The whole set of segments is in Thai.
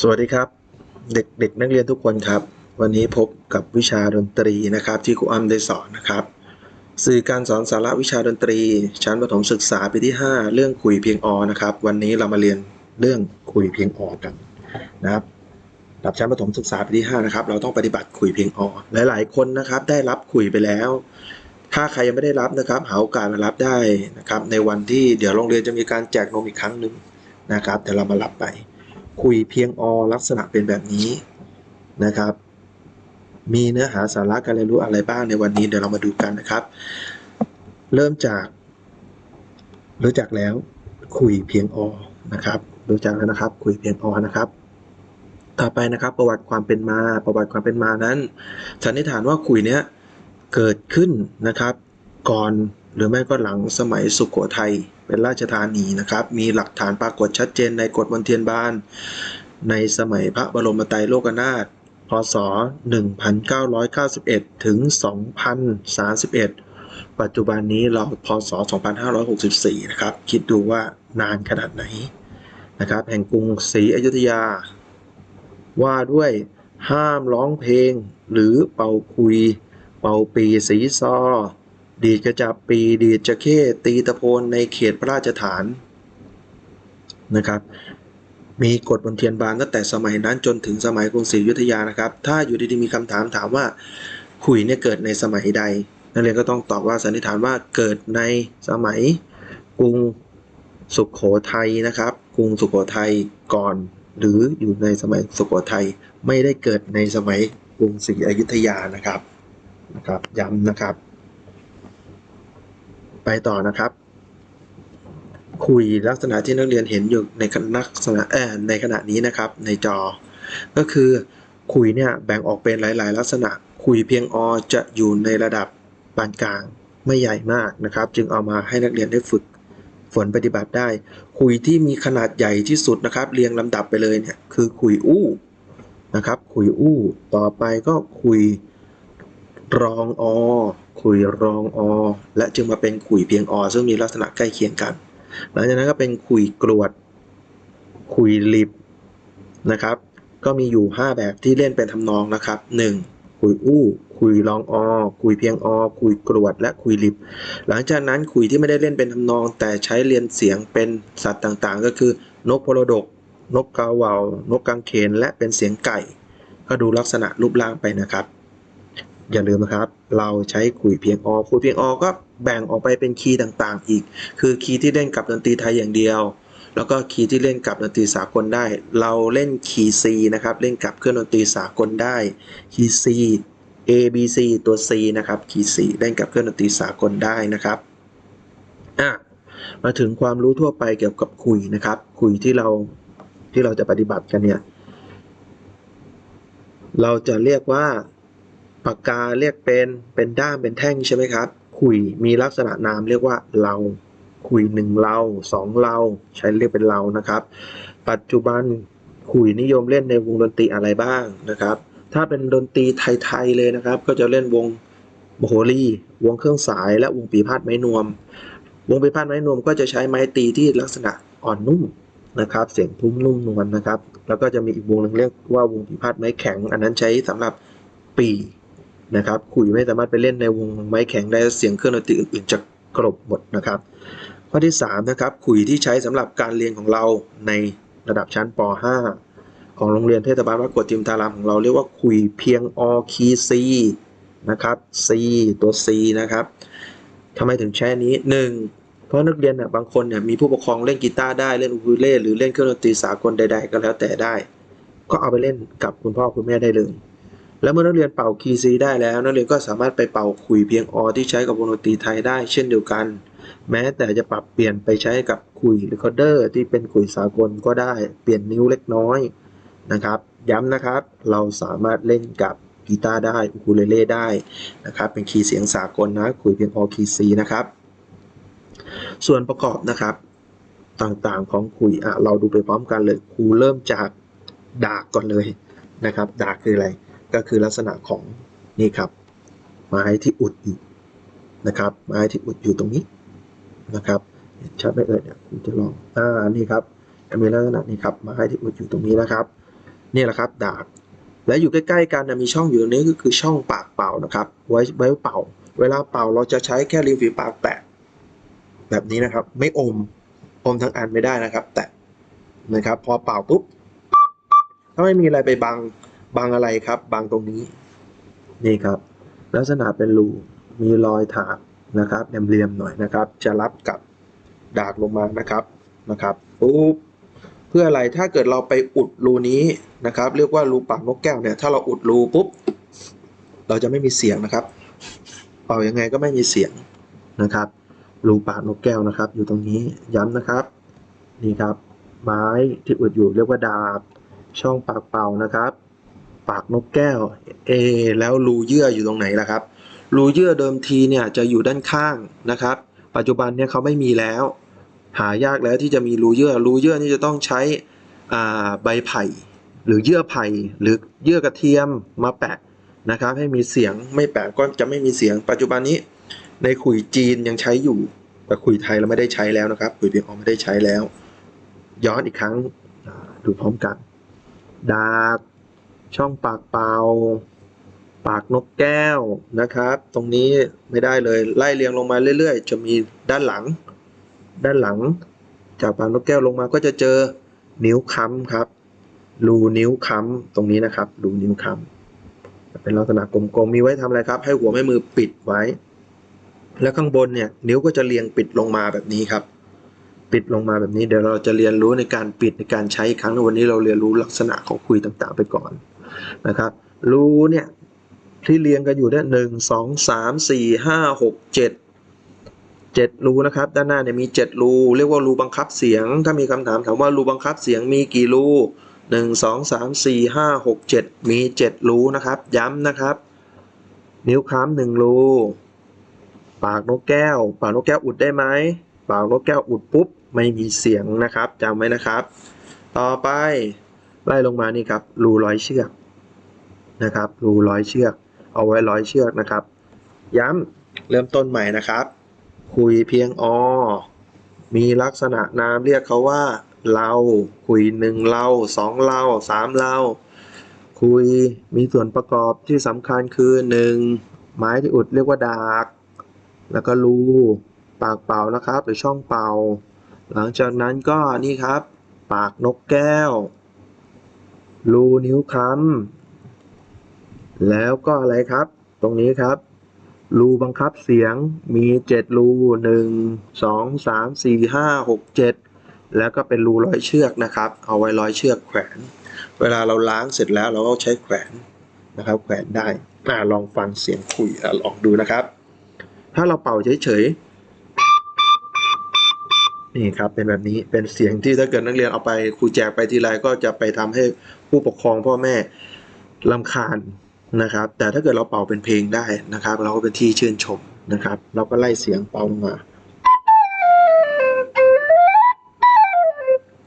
สวัสดีครับ เด็กเด็กนักเรียนทุกคนครับ วันนี้พบกับวิชาดนตรีนะครับ ที่ครูอ้ำได้สอนนะครับ สื่อการสอนสาระวิชาดนตรี ชั้นประถมศึกษาปีที่ 5 เรื่องคุยเพียงอนะครับ วันนี้เรามาเรียนเรื่องคุยเพียงอกันนะครับระดับชั้นประถมศึกษาปีที่5นะครับเราต้องปฏิบัติคุยเพียงอหลาย ๆ คนนะครับ ได้รับคุยไปแล้ว ถ้าใครยังไม่ได้รับนะครับ หาโอกาสมารับได้นะครับ ในวันที่เดี๋ยวโรงเรียนจะมีการแจกนมอีกครั้งหนึ่งนะครับเดี๋ยวเรามารับไป คุยเพียงอลักษณะเป็นแบบนี้นะครับ มีเนื้อหาสาระการเรียนรู้อะไรบ้างในวันนี้เดี๋ยวเรามาดูกันนะครับ เริ่มจากรู้จักแล้วคุยเพียงอนะครับ รู้จักแล้วนะครับ คุยเพียงอนะครับ ต่อไปนะครับ ประวัติความเป็นมา ประวัติความเป็นมานั้นสันนิษฐานว่าคุยเนี้ยเกิดขึ้นนะครับ ก่อนหรือไม่ก็หลังสมัยสุขโขทัย เป็นราชธานีนะครับ มีหลักฐานปรากฏชัดเจนในกฎมนเทียนบาน ในสมัยพระบรมไตรโลกนาถ พศ 1991 ถึง 2031 ปัจจุบันนี้เราพศ 2564 นะครับ คิดดูว่านานขนาดไหนนะครับ แห่งกรุงศรีอยุธยา ว่าด้วยห้ามร้องเพลงหรือเป่าคุย เป่าปีสีซอ ดีดกระจับปีดีดจะเข้ตีตะโพนในเขตพระราชฐานนะครับ มีกฎบนเทียนบานตั้งแต่สมัยนั้นจนถึงสมัยกรุงศรีอยุธยานะครับ ถ้าอยู่ดีๆมีคำถามถามว่าขุยเนี่ยเกิดในสมัยใด นักเรียนก็ต้องตอบว่าสันนิษฐานว่าเกิดในสมัยกรุงสุขโขทัยนะครับ กรุงสุขโขทัยก่อน หรืออยู่ในสมัยสุขโขทัยไม่ได้เกิดในสมัยกรุงศรีอยุธยานะครับนะครับย้ำนะครับ ไปต่อนะครับ คุยลักษณะที่นักเรียนเห็นอยู่ในลักษณะเออในขณะนี้นะครับ ในจอ ก็คือคุยเนี่ยแบ่งออกเป็นหลาย ๆ ลักษณะ คุยเพียงอจะอยู่ในระดับปานกลางไม่ใหญ่มากนะครับ จึงเอามาให้นักเรียนได้ฝึกฝนปฏิบัติได้ คุยที่มีขนาดใหญ่ที่สุดนะครับ เรียงลำดับไปเลยเนี่ยคือคุยอู้นะครับ คุยอู้ ต่อไปก็คุยรองอ คุยรองอ และจึงมาเป็นคุยเพียงอ ซึ่งมีลักษณะใกล้เคียงกัน หลังจากนั้นก็เป็นคุยกรวดคุยลิบนะครับ ก็มีอยู่ 5 แบบที่เล่นเป็นทำนองนะครับ 1. คุยอู้คุยรองอคุยเพียงอคุยกรวด และคุยลิบ หลังจากนั้นคุยที่ไม่ได้เล่นเป็นทำนอง แต่ใช้เรียนเสียงเป็นสัตว์ต่างๆ ก็คือ นกพลดก นกกาเหวนกกังเขน และเป็นเสียงไก่ ก็ดูลักษณะรูปร่างไปนะครับ อย่าลืมนะครับ เราใช้คุยเพียงออคุยเพียงอก็แบ่งออกไปเป็นคีย์ต่างๆ อีก คือคีย์ที่เล่นกับดนตรีไทยอย่างเดียว แล้วก็คีย์ที่เล่นกับดนตรีสากลได้ เราเล่นคีย์ C นะครับ เล่นกับเครื่องดนตรีสากลได้ คีย์ C A B C ตัว C นะครับ คีย์ C เล่นกับเครื่องดนตรีสากลได้นะครับ อะ มาถึงความรู้ทั่วไปเกี่ยวกับคุยนะครับ คุยที่เราที่เราจะปฏิบัติกันเนี่ย เราจะเรียกว่า ปากกาเรียกเป็นเป็นด้ามเป็นแท่งใช่ไหมครับคุยมีลักษณะนามเรียกว่าเราคุยหนึ่งเราสองเราใช้เรียกเป็นเรานะครับ ปัจจุบันคุยนิยมเล่นในวงดนตรีอะไรบ้างนะครับ ถ้าเป็นดนตรีไทยๆเลยนะครับ ก็จะเล่นวงโมโหรีวงเครื่องสาย และวงปีพาดไม้นวม วงปีพาดไม้นวมก็จะใช้ไม้ตีที่ลักษณะอ่อนนุ่มนะครับ เสียงทุ้มนุ่มนวลนะครับ แล้วก็จะมีอีกวงหนึ่งเรียกว่าวงปีพาดไม้แข็ง อันนั้นใช้สำหรับปี นะครับขุยไม่สามารถไปเล่นในวงไม้แข็งได้เสียงเครื่องดนตรีอื่นๆจะกลบหมดนะครับ ข้อที่3นะครับขุยที่ใช้สำหรับการเรียนของเราในระดับชั้นป .5 ของโรงเรียนเทศบาลวัดกวดทิมทารามของเราเรียกว่าขุยเพียงอคีซีนะครับ C ตัว C นะครับทำไมถึงใช้นนี้ 1. เพราะนักเรียนเนี่ยบางคนเนี่ยมีผู้ปกครองเล่นกีตาร์ได้เล่นอูคูเลเล่หรือเล่นเครื่องดนตรีสากลใด ๆ ก็แล้วแต่ได้ ก็เอาไปเล่นกับคุณพ่อคุณแม่ได้เลย แล้วเมื่อนักเรียนเป่าคีย์ซีได้แล้ว นักเรียนก็สามารถไปเป่าขุยเพียงอที่ใช้กับวงดนตรีไทยได้เช่นเดียวกัน แม้แต่จะปรับเปลี่ยนไปใช้กับขุยหรือคอเดอร์ที่เป็นขุยสากลก็ได้เปลี่ยนนิ้วเล็กน้อยนะครับ ย้ำนะครับเราสามารถเล่นกับกีตาร์ได้อูคูเลเล่ได้นะครับ เป็นคีย์เสียงสากลนะขุยเพียงอคีย์ซีนะครับ ส่วนประกอบนะครับต่างๆของขุยอะเราดูไปพร้อมกันเลยครูเริ่มจากดากก่อนเลยนะครับดากคืออะไร ก็คือลักษณะของนี่ครับ ไม้ที่อุดอยู่นะครับ ไม้ที่อุดอยู่ตรงนี้นะครับชัดไหมเอ่ยเนี่ยผมจะลองอ่านี่ครับจะมีลักษณะนี้ครับไม้ที่อุดอยู่ตรงนี้นะครับนี่แหละครับดากและอยู่ใกล้ๆกันนะมีช่องอยู่ตรงนี้ก็คือช่องปากเป่านะครับ ไว้ไว้เป่า เวลาเป่าเราจะใช้แค่ริมฝีปากแตะแบบนี้นะครับ ไม่อมอมทั้งอันไม่ได้นะครับ แตะนะครับ พอเป่าปุ๊บถ้าไม่มีอะไรไปบัง บังอะไรครับบังตรงนี้ นี่ครับ ลักษณะเป็นรูมีรอยถากนะครับเหลี่ยมๆหน่อยนะครับ จะรับกับดากลงมานะครับนะครับปุ๊บเพื่ออะไรถ้าเกิดเราไปอุดรูนี้นะครับ เรียกว่ารูปากนกแก้วเนี่ยถ้าเราอุดรูปุ๊บเราจะไม่มีเสียงนะครับเป่ายังไงก็ไม่มีเสียงนะครับ รูปากนกแก้วนะครับ อยู่ตรงนี้ย้ำนะครับ นี่ครับ ไม้ที่อุดอยู่เรียกว่าดาบช่องปากเป่านะครับ ปากนกแก้วเอแล้วรูเยื่ออยู่ตรงไหนล่ะครับ รูเยื่อเดิมทีเนี่ยจะอยู่ด้านข้างนะครับ ปัจจุบันเนี่ยเขาไม่มีแล้ว หายากแล้วที่จะมีรูเยื่อ รูเยื่อนี่จะต้องใช้ใบไผ่ หรือเยื่อไผ่หรือเยื่อกระเทียมมาแปะนะครับ ให้มีเสียงไม่แปะก็จะไม่มีเสียง ปัจจุบันนี้ในขุยจีนยังใช้อยู่แต่ขุยไทยเราไม่ได้ใช้แล้วนะครับขุยเพียงออไม่ได้ใช้แล้ว ย้อนอีกครั้งดูพร้อมกันดาก ช่องปากเปล่า ปากนกแก้วนะครับ ตรงนี้ไม่ได้เลยไล่เรียงลงมาเรื่อยๆ จะมีด้านหลัง ด้านหลัง จากปากนกแก้วลงมาก็จะเจอนิ้วค้ำครับรูนิ้วค้ำตรงนี้นะครับรูนิ้วค้ำเป็นลักษณะกลมๆมีไว้ทำอะไรครับ ให้หัวแม่มือปิดไว้ แล้วข้างบนเนี่ยนิ้วก็จะเรียงปิดลงมาแบบนี้ครับ ปิดลงมาแบบนี้เดี๋ยวเราจะเรียนรู้ในการปิดในการใช้อีกครั้งในวันนี้เราเรียนรู้ลักษณะของคุยต่างๆ ไปก่อน นะครับรูเนี่ยที่เรียงกันอยู่เนี่ยหนึ่งสองสามสี่ห้าหกเจ็ดเจ็ดรูนะครับ ด้านหน้าเนี่ยมีเจ็ดรูเรียกว่ารูบังคับเสียง ถ้ามีคำถามถามว่ารูบังคับเสียงมีกี่รูหนึ่งสองสามสี่ห้าหกเจ็ดมีเจ็ดรูนะครับ ย้ำนะครับ นิ้วค้ำหนึ่งรูปากนกแก้ว ปากนกแก้วอุดได้ไหมปากนกแก้วอุดปุ๊บไม่มีเสียงนะครับจำไว้นะครับ ต่อไปไล่ลงมานี่ครับรูร้อยเชือก นะครับ รูร้อยเชือก เอาไว้ร้อยเชือกนะครับ ย้ำเริ่มต้นใหม่นะครับ คุยเพียงอมีลักษณะนามเรียกเขาว่า เราคุยหนึ่งเราสองเราสามเราคุยมีส่วนประกอบที่สำคัญคือหนึ่งไม้ที่อุดเรียกว่าดาก แล้วก็รูปากเป่านะครับ หรือช่องเป่า หลังจากนั้นก็นี่ครับ ปากนกแก้ว รูนิ้วค้ำ แล้วก็อะไรครับ ตรงนี้ครับ รูบังคับเสียงมีเจ็ดรูหนึ่งสองสามสี่ห้าหกเจ็ดแล้วก็เป็นรูร้อยเชือกนะครับ เอาไว้ร้อยเชือกแขวน เวลาเราล้างเสร็จแล้วเราก็ใช้แขวนนะครับ แขวนได้อ่าลองฟังเสียงคุยอลองดูนะครับ ถ้าเราเป่าเฉยๆนี่ครับเป็นแบบนี้เป็นเสียงที่ถ้าเกิดนักเรียนเอาไปครูแจกไปทีไรก็จะไปทำให้ผู้ปกครองพ่อแม่ลำคาญ นะครับ แต่ถ้าเกิดเราเป่าเป็นเพลงได้นะครับ เราก็เป็นที่ชื่นชมนะครับ เราก็ไล่เสียงเป่าลงมา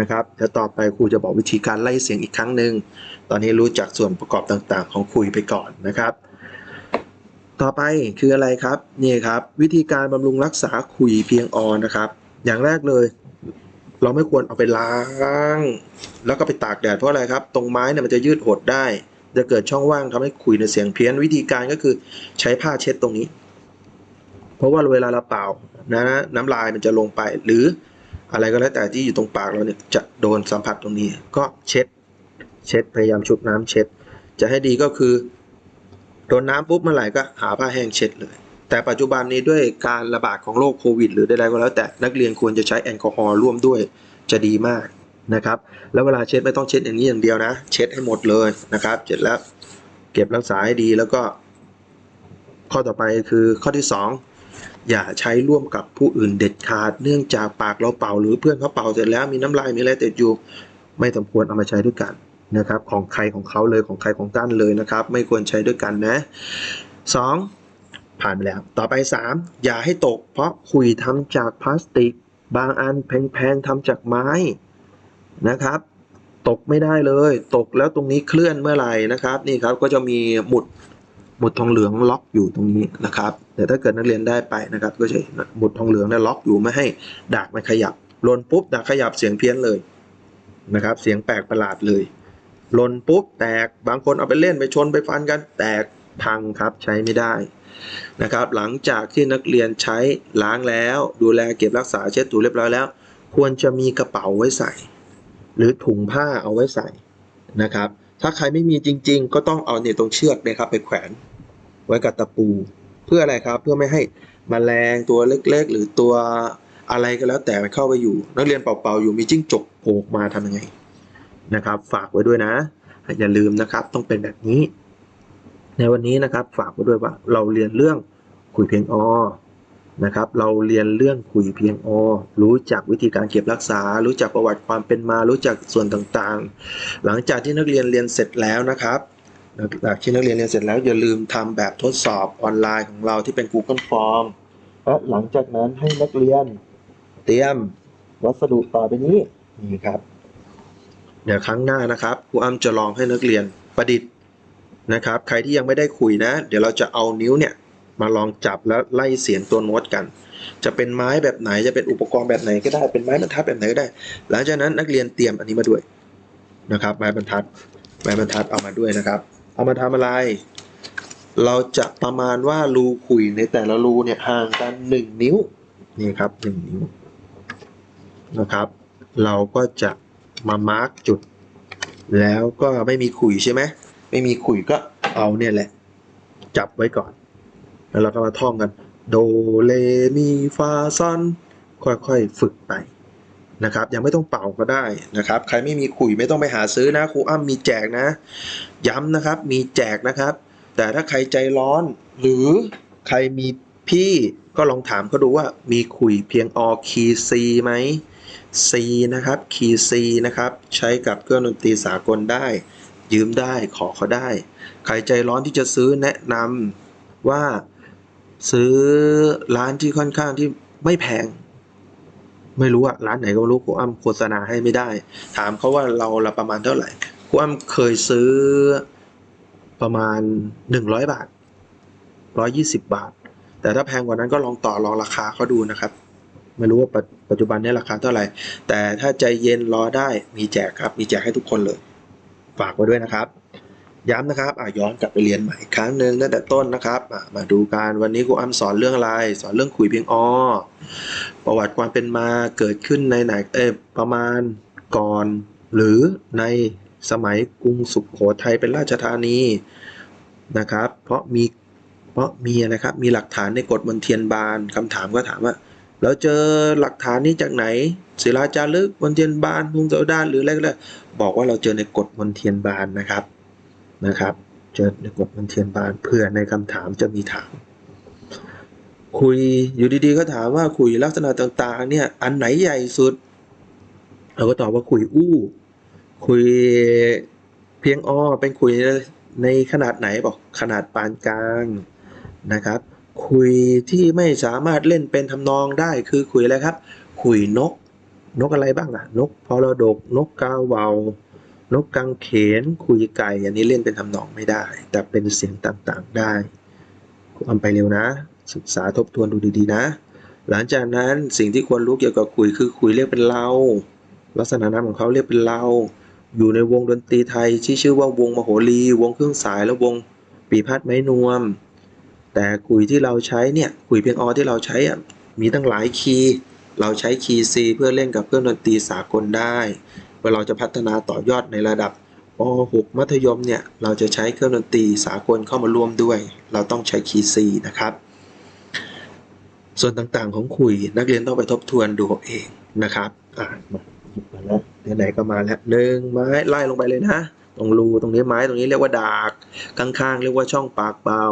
นะครับเดี๋ยวต่อไปครูจะบอกวิธีการไล่เสียงอีกครั้งหนึ่งตอนนี้รู้จักส่วนประกอบต่างๆ ของคุยไปก่อนนะครับ ต่อไปคืออะไรครับนี่ครับวิธีการบำรุงรักษาขุยเพียงออนนะครับ อย่างแรกเลย เราไม่ควรเอาไปล้าง แล้วก็ไปตากแดดเพราะอะไรครับ ตรงไม้เนี่ยมันจะยืดหดได้ จะเกิดช่องว่างทำให้ขุยในเสียงเพี้ยนวิธีการก็คือใช้ผ้าเช็ดตรงนี้ เพราะว่าเวลาเราเป่านะน้ำลายมันจะลงไป หรืออะไรก็แล้วแต่ที่อยู่ตรงปากเราเนี่ยจะโดนสัมผัสตรงนี้ ก็เช็ด เช็ดพยายามชุบน้ำเช็ด จะให้ดีก็คือโดนน้ำปุ๊บเมื่อไหร่ก็หาผ้าแห้งเช็ดเลย แต่ปัจจุบันนี้ด้วยการระบาดของโรคโควิด หรือใดๆก็แล้วแต่นักเรียนควรจะใช้แอลกอฮอล์ร่วมด้วยจะดีมาก นะครับ แล้วเวลาเช็ดไม่ต้องเช็ดอย่างนี้อย่างเดียวนะ เช็ดให้หมดเลยนะครับ เสร็จแล้วเก็บรักษาให้ดีแล้วก็ ข้อต่อไปคือข้อที่สองอย่าใช้ร่วมกับผู้อื่นเด็ดขาด เนื่องจากปากเราเป่าหรือเพื่อนเขาเป่าเสร็จแล้วมีน้ำลายมีอะไรติดอยู่ไม่สมควรเอามาใช้ด้วยกันนะครับ ของใครของเขาเลยของใครของท่านเลยนะครับ ไม่ควรใช้ด้วยกันนะสองผ่านไปแล้ว ต่อไปสามอย่าให้ตก เพราะขุยทำจากพลาสติก บางอันแพงๆทำจากไม้ นะครับ ตกไม่ได้เลย ตกแล้วตรงนี้เคลื่อนเมื่อไหร่นะครับ นี่ครับก็จะมีหมุดหมุดทองเหลืองล็อกอยู่ตรงนี้นะครับแต่ถ้าเกิดนักเรียนได้ไปนะครับ ก็จะหมุดทองเหลืองเนี่ยล็อกอยู่ไม่ให้ดากมันขยับลนปุ๊บดากขยับเสียงเพี้ยนเลยนะครับ เสียงแปลกประหลาดเลยหล่นปุ๊บแตกบางคนเอาไปเล่นไปชนไปฟันกันแตกพังครับใช้ไม่ได้นะครับ หลังจากที่นักเรียนใช้ล้างแล้ว ดูแลเก็บรักษาเช็ดถูเรียบร้อยแล้ว ควรจะมีกระเป๋าไว้ใส่ หรือถุงผ้าเอาไว้ใส่นะครับ ถ้าใครไม่มีจริง ๆ ก็ต้องเอาเนี่ยตรงเชือกนะครับไปแขวนไว้กับตะปู เพื่ออะไรครับ เพื่อไม่ให้มแมลงตัวเล็กๆ หรือตัวอะไรก็แล้วแต่เข้าไปอยู่ นักเรียนเป่าๆอยู่มีจิ้งจกโผล่มาทำยังไงนะครับ ฝากไว้ด้วยนะ อย่าลืมนะครับต้องเป็นแบบนี้ ในวันนี้นะครับฝากไว้ด้วยว่าเราเรียนเรื่องคุยเพียงอ นะครับ เราเรียนเรื่องคุยเพียงอรู้จักวิธีการเก็บรักษา รู้จักประวัติความเป็นมา รู้จักส่วนต่างๆ หลังจากที่นักเรียนเรียนเสร็จแล้วนะครับหลังจากที่นักเรียนเรียนเสร็จแล้วอย่าลืมทำแบบทดสอบออนไลน์ของเราที่เป็น Google Form และหลังจากนั้นให้นักเรียนเตรียมวัสดุต่อไปนี้นี่ครับ เดี๋ยวครั้งหน้านะครับครูอ้ำจะลองให้นักเรียนประดิษฐ์นะครับ ใครที่ยังไม่ได้คุยนะ เดี๋ยวเราจะเอานิ้วเนี่ย มาลองจับแล้วไล่เสียงตัวโน้ตกัน จะเป็นไม้แบบไหนจะเป็นอุปกรณ์แบบไหนก็ได้เป็นไม้บรรทัดแบบไหนก็ได้ หลังจากนั้นนักเรียนเตรียมอันนี้มาด้วยนะครับ ไม้บรรทัดไม้บรรทัดเอามาด้วยนะครับ เอามาทำอะไร เราจะประมาณว่ารูขุยในแต่ละรูเนี่ยห่างกันหนึ่งนิ้วนี่ครับหนึ่งนิ้วนะครับ เราก็จะมามาร์กจุด แล้วก็ไม่มีขุยใช่ไหมไม่มีขุยก็เอาเนี่ยแหละ จับไว้ก่อน แล้วเราก็มาท่องกันโดเลมีฟาซอนค่อยๆ ฝึกไปนะครับยังไม่ต้องเป่าก็ได้นะครับ ใครไม่มีขุยไม่ต้องไปหาซื้อนะครูอ้ำมีแจกนะ ย้ำนะครับมีแจกนะครับ แต่ถ้าใครใจร้อน หรือใครมีพี่ก็ลองถามเขาดูว่ามีขุยเพียงอคีซีไหม C นะครับคีย์ C นะครับใช้กับเครื่องดนตรีสากลได้ ยืมได้ขอเขาได้ ใครใจร้อนที่จะซื้อแนะนำว่า ซื้อร้านที่ค่อนข้างที่ไม่แพง ไม่รู้อะร้านไหนก็ไม่รู้ครูอ้ำโฆษณาให้ไม่ได้ ถามเขาว่าเราละประมาณเท่าไหร่ครูอ้ำเคยซื้อประมาณ100บาท120บาท แต่ถ้าแพงกว่านั้นก็ลองต่อรองราคาเขาดูนะครับไม่รู้ว่าปปัจจุบันนี้ราคาเท่าไหร่ แต่ถ้าใจเย็นรอได้มีแจกครับ มีแจกให้ทุกคนเลย ฝากไว้ด้วยนะครับ ย้ำนะครับอะย้อนกลับไปเรียนใหม่ครั้งหนึ่งตั้งแต่ต้นนะครับอะมาดูกันวันนี้ครูอ้ำสอนเรื่องอะไร สอนเรื่องขุยเพียงอประวัติความเป็นมาเกิดขึ้นในไหนเออประมาณก่อน หรือในสมัยกรุงสุขโขทัยเป็นราชธานีนะครับ เพราะมีเพราะมีนะครับมีหลักฐานในกฎมนเทียนบานคำถามก็ถามว่าเราเจอหลักฐานนี้จากไหนศิลาจารึกมนเทียนบานพุงเสาด้านหรืออะไรก็ได้บอกว่าเราเจอในกฎมนเทียนบานนะครับ นะครับจอในกฎมนเทียนบานเพื่อในคำถามจะมีถาม คุยอยู่ดีๆก็ถามว่าคุยลักษณะต่างๆ เนี่ยอันไหนใหญ่สุด เราก็ตอบว่าคุยอู้ คุยเพียงอ้อเป็นคุยในขนาดไหนบอกขนาดปานกลางนะครับ คุยที่ไม่สามารถเล่นเป็นทำนองได้คือคุยอะไรครับ คุยนก นกอะไรบ้างอะนกพอระดกนกกาเหวา นกกังเขนคุยไก่ อันนี้เล่นเป็นทำนองไม่ได้ แต่เป็นเสียงต่างๆได้คุณทำไปเร็วนะ ศึกษาทบทวนดูดีๆนะ หลังจากนั้นสิ่งที่ควรรู้เกี่ยวกับคุยคือคุยเรียกเป็นเรา ลักษณะนามของเขาเรียกเป็นเรา อยู่ในวงดนตรีไทยที่ชื่อว่าวงมโหรี วงเครื่องสายและวงปีพาดไม้นวม แต่คุยที่เราใช้เนี่ยคุยเพียงออที่เราใช้อะมีตั้งหลายคีย์เราใช้คีย์ C เพื่อเล่นกับเครื่องดนตรีสากลได้ เมื่อเราจะพัฒนาต่อยอดในระดับป .6 มัธยมเนี่ยเราจะใช้เครื่องดนตรีสากลเข้ามาร่วมด้วย เราต้องใช้คีย์ C นะครับส่วนต่างๆของคุยนักเรียนต้องไปทบทวนดูเอาเองนะครับอ่ามาหยิบมาแล้วไหนๆก็มาแล้วหนึ่งไม้ไล่ลงไปเลยนะ ตรงรูตรงนี้ไม้ตรงนี้เรียกว่าดาก ข้างๆ เรียกว่าช่องปากเบา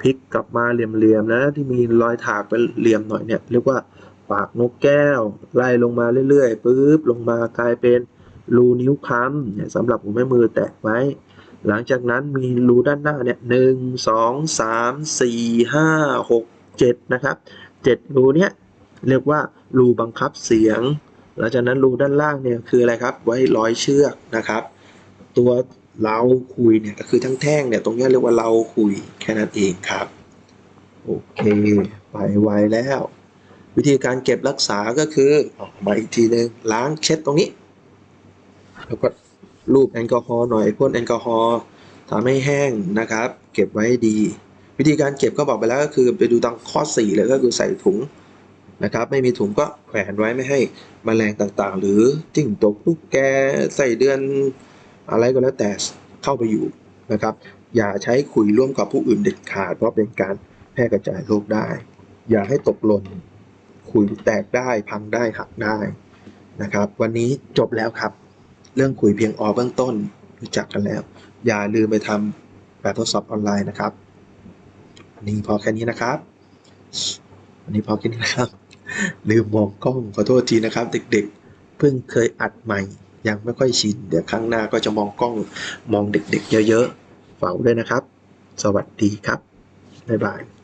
พลิกกลับมาเหลี่ยมๆนะที่มีรอยถากเป็นเหลี่ยมหน่อยเนี่ยเรียกว่า ปากนกแก้ว ไล่ลงมาเรื่อยๆปุ๊บลงมากลายเป็นรูนิ้วค้ำเนี่ยสำหรับหัวแม่มือแตะไว้ หลังจากนั้นมีรูด้านหน้าเนี่ยหนึ่งสองสามสี่ห้าหกเจ็ดนะครับเจ็ดรูเนี้ยเรียกว่ารูบังคับเสียง หลังจากนั้นรูด้านล่างเนี่ยคืออะไรครับ ไว้ร้อยเชือกนะครับ ตัวเราคุยเนี่ยก็คือทั้งแท่งเนี่ยตรงนี้เรียกว่าเราคุยแค่นั้นเองครับ โอเค ไปไวแล้ว วิธีการเก็บรักษาก็คือออกมาอีกทีหนึ่งล้างเช็ดตรงนี้ แล้วก็รูปแอลกอฮอล์หน่อยพ่นแอลกอฮอล์ทำให้แห้งนะครับ เก็บไว้ดี วิธีการเก็บก็บอกไปแล้วก็คือไปดูตามข้อ 4 เลยก็คือใส่ถุงนะครับ ไม่มีถุงก็แขวนไว้ไม่ให้แมลงต่างๆ หรือจิ้งจกตุ๊กแกใส่เดือนอะไรก็แล้วแต่เข้าไปอยู่นะครับ อย่าใช้ขุยร่วมกับผู้อื่นเด็ดขาดเพราะเป็นการแพร่กระจายโรคได้ อย่าให้ตกหล่น ขุยแตกได้พังได้หักได้นะครับ วันนี้จบแล้วครับ เรื่องขุยเพียงออเบื้องต้นรู้จักกันแล้ว อย่าลืมไปทำแบบทดสอบออนไลน์นะครับวันนี้พอแค่นี้นะครับวันนี้พอแค่นี้นะครับ ลืมมองกล้องขอโทษทีนะครับ เด็กๆ เพิ่งเคยอัดใหม่ ยังไม่ค่อยชินเดี๋ยวครั้งหน้าก็จะมองกล้องมองเด็กๆ เยอะๆฝากด้วยนะครับ สวัสดีครับบ๊ายบาย